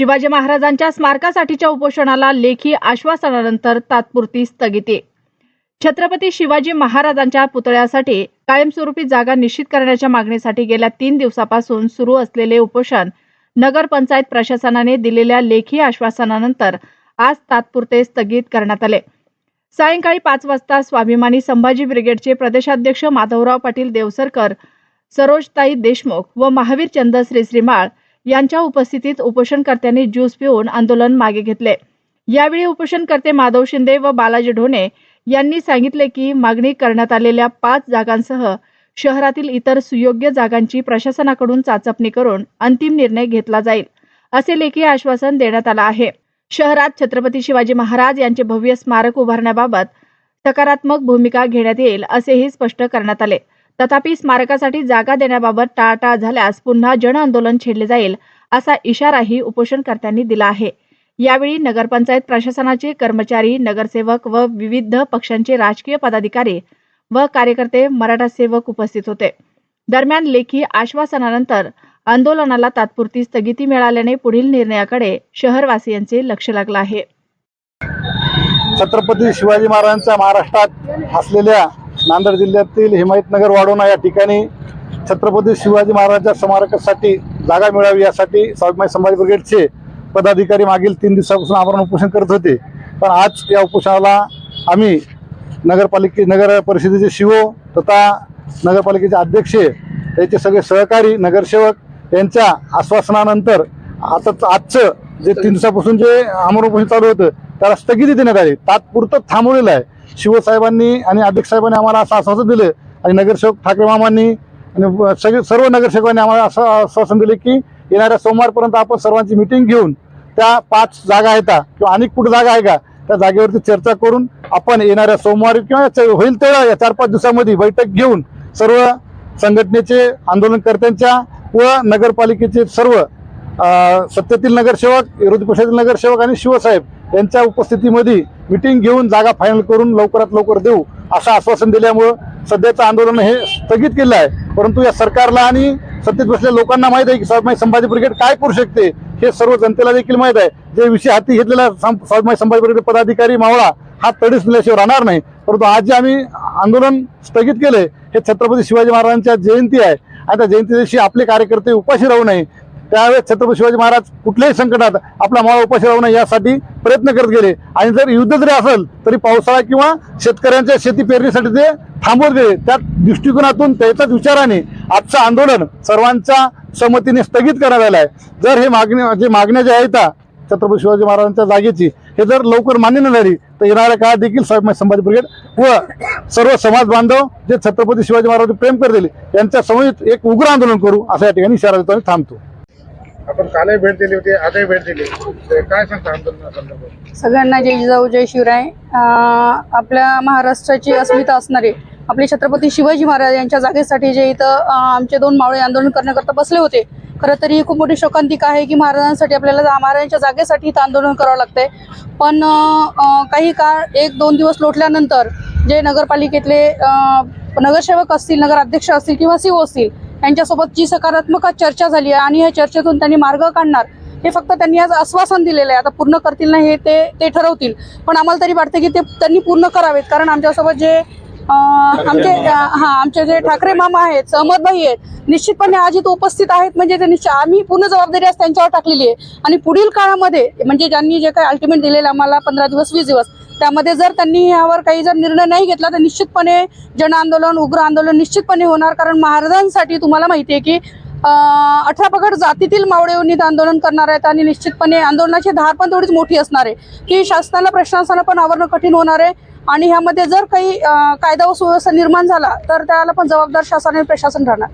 शिवाजी महाराजांच्या स्मारकासाठीच्या उपोषणाला लेखी आश्वासनानंतर तात्पुरती स्थगिती. छत्रपती शिवाजी महाराजांच्या पुतळ्यासाठी कायमस्वरूपी जागा निश्चित करण्याच्या मागणीसाठी गेल्या तीन दिवसापासून सुरू असलेले उपोषण नगरपंचायत प्रशासनाने दिलेल्या लेखी आश्वासनानंतर आज तात्पुरते स्थगित करण्यात आले. सायंकाळी पाच वाजता स्वाभिमानी संभाजी ब्रिगेडचे प्रदेशाध्यक्ष माधवराव पाटील देवसरकर सरोजताई देशमुख व महावीर चंद श्री श्रीमाळ यांच्या उपस्थितीत उपोषणकर्त्यांनी ज्यूस पिऊन आंदोलन मागे घेतले. यावेळी उपोषणकर्ते माधव शिंदे व बालाजी ढोणे यांनी सांगितले की मागणी करण्यात आलेल्या पाच जागांसह शहरातील इतर सुयोग्य जागांची प्रशासनाकडून चाचपणी करून अंतिम निर्णय घेतला जाईल असे लेखी आश्वासन देण्यात आलं आहे. शहरात छत्रपती शिवाजी महाराज यांचे भव्य स्मारक उभारण्याबाबत सकारात्मक भूमिका घेण्यात येईल असेही स्पष्ट करण्यात आले. तथापि स्मारकासाठी जागा देण्याबाबत टाळाटाळ झाल्यास पुन्हा जनआंदोलन छेडले जाईल असा इशाराही उपोषणकर्त्यांनी दिला आहे. यावेळी नगरपंचायत प्रशासनाचे कर्मचारी नगरसेवक व विविध पक्षांचे राजकीय पदाधिकारी व कार्यकर्ते मराठा सेवक उपस्थित होते. दरम्यान लेखी आश्वासनानंतर आंदोलनाला तात्पुरती स्थगिती मिळाल्याने पुढील निर्णयाकडे शहरवासियांचे लक्ष लागलं आहे. छत्रपती शिवाजी महाराजांच्या महाराष्ट्रात असलेल्या नांदेड जिल्ह्यातील हिमायतनगर वाडोना या ठिकाणी छत्रपती शिवाजी महाराजांच्या स्मारकासाठी जागा मिळावी यासाठी स्वाभिमानी संभाजी ब्रिगेडचे पदाधिकारी मागील तीन दिवसापासून आमरण उपोषण करत होते. पण आज या उपोषणाला आम्ही नगरपालिके नगर परिषदेचे शिवो तथा नगरपालिकेचे अध्यक्ष याचे सगळे सहकारी नगरसेवक यांच्या आश्वासनानंतर आता आजचं जे तीन दिवसापासून जे आमरण उपोषण चालू होतं त्याला स्थगिती देण्यात आली. तात्पुरतं थांबवलेलं आहे. शिवसाहेबांनी आणि अध्यक्ष साहेबांनी आम्हाला असं आश्वासन दिलं आणि नगरसेवक ठाकरे मामांनी आणि सगळे सर्व नगरसेवकांनी आम्हाला असं आश्वासन दिले की येणाऱ्या सोमवारपर्यंत आपण सर्वांची मिटिंग घेऊन त्या पाच जागा आहेत किंवा अनेक कुठं जागा आहे का त्या जागेवरती चर्चा करून आपण येणाऱ्या सोमवारी किंवा च- होईल तेव्हा या चार पाच दिवसामध्ये बैठक घेऊन सर्व संघटनेचे आंदोलनकर्त्यांच्या व नगरपालिकेचे सर्व सत्तेतील नगरसेवक विरोधी पक्षातील नगरसेवक आणि शिवसाहेब यांच्या उपस्थितीमध्ये मिटिंग घेऊन जागा फायनल करून लवकरात लवकर देऊ असं आश्वासन दिल्यामुळं सध्याचं आंदोलन हे स्थगित केलं आहे. परंतु या सरकारला आणि सत्तेत बसलेल्या लोकांना माहीत आहे की स्वाभिमानी संभाजी ब्रिगेड काय करू शकते हे सर्व जनतेला देखील माहीत आहे. जे विषय हाती घेतलेला सं- स्वाभिमानी संभाजी ब्रिगेड पदाधिकारी मावळा हा तडीस दिल्याशिवाय राहणार नाही. परंतु आज जे आम्ही आंदोलन स्थगित केले हे छत्रपती शिवाजी महाराजांच्या जयंती आहे. आणि त्या जयंती दिवशी आपले कार्यकर्ते उपाशी राहू नये. त्यावेळेस छत्रपती शिवाजी महाराज कुठल्याही संकटात आपला माळा उपाशी राहू नये यासाठी प्रयत्न करत गेले. आणि जर युद्ध जरी असेल तरी पावसाळा किंवा शेतकऱ्यांच्या शेती पेरणीसाठी ते थांबवत गेले. त्या दृष्टिकोनातून त्याच्याच विचाराने आजचं आंदोलन सर्वांच्या संमतीने स्थगित करण्यात आलं आहे जर हे मागणी जे मागण्या ज्या आहेत छत्रपती शिवाजी महाराजांच्या जागेची हे जर लवकर मान्य न झाली तर येणाऱ्या काळात देखील संभाजी ब्रिगेड व सर्व समाज बांधव जे छत्रपती शिवाजी महाराज प्रेम करतील यांच्या समोर एक उग्र आंदोलन करू असं या ठिकाणी इशारा देतो आणि थांबतो. आपण कालही भेट दिली होती आजही भेट दिली. ते काय सांगता आंदोलनासंदर्भात सगळ्यांना जय जिजाऊ जय शिवराय. अं, आपल्या महाराष्ट्राची अस्मिता असणारे आपले छत्रपती शिवाजी महाराज यांच्या जागेसाठी जे इथं अं, आमचे दोन मावळे आंदोलन करण्याकरता बसले होते खरं तरी ही खूप मोठी शोकांतिका आहे की महाराजांसाठी आपल्याला जा- महाराजांच्या जागेसाठी इथं आंदोलन करावं लागतंय. पण अं, अं, काही काळ एक दोन दिवस लोटल्यानंतर जे नगरपालिकेतले अं, नगरसेवक असतील नगराध्यक्ष असतील किंवा सीओ असतील यांच्यासोबत जी सकारात्मक चर्चा झाली आहे आणि या चर्चेतून त्यांनी मार्ग काढणार हे फक्त त्यांनी आज आश्वासन दिलेलं आहे. आता पूर्ण करतील ना हे ते ते ठरवतील. पण आम्हाला तरी वाटतं की ते त्यांनी पूर्ण करावेत. कारण आमच्यासोबत जे आमचे हा आमचे जे ठाकरे मामा आहेत सहमतभाई आहेत निश्चितपणे आज इथं उपस्थित आहेत. म्हणजे ते निश्चित आम्ही पूर्ण जबाबदारी आज त्यांच्यावर टाकलेली आहे. आणि पुढील काळामध्ये म्हणजे ज्यांनी जे काही अल्टिमेट दिलेलं आम्हाला पंधरा दिवस वीस दिवस त्यामध्ये जर त्यांनी यावर काही जर निर्णय नाही घेतला तर निश्चितपणे जन आंदोलन उग्र आंदोलन निश्चितपणे होणार. कारण महाराजांसाठी तुम्हाला माहिती आहे की अठरा पगड जातीतील मावळे येऊन आंदोलन करणार आहेत आणि निश्चितपणे आंदोलनाची धार पण तेवढीच मोठी असणार आहे. की शासनाला प्रशासनाला पण आवरणं कठीण होणार आहे. आणि ह्यामध्ये जर काही कायदा व सुव्यवस्था निर्माण झाला तर त्याला पण जबाबदार शासन आणि प्रशासन राहणार.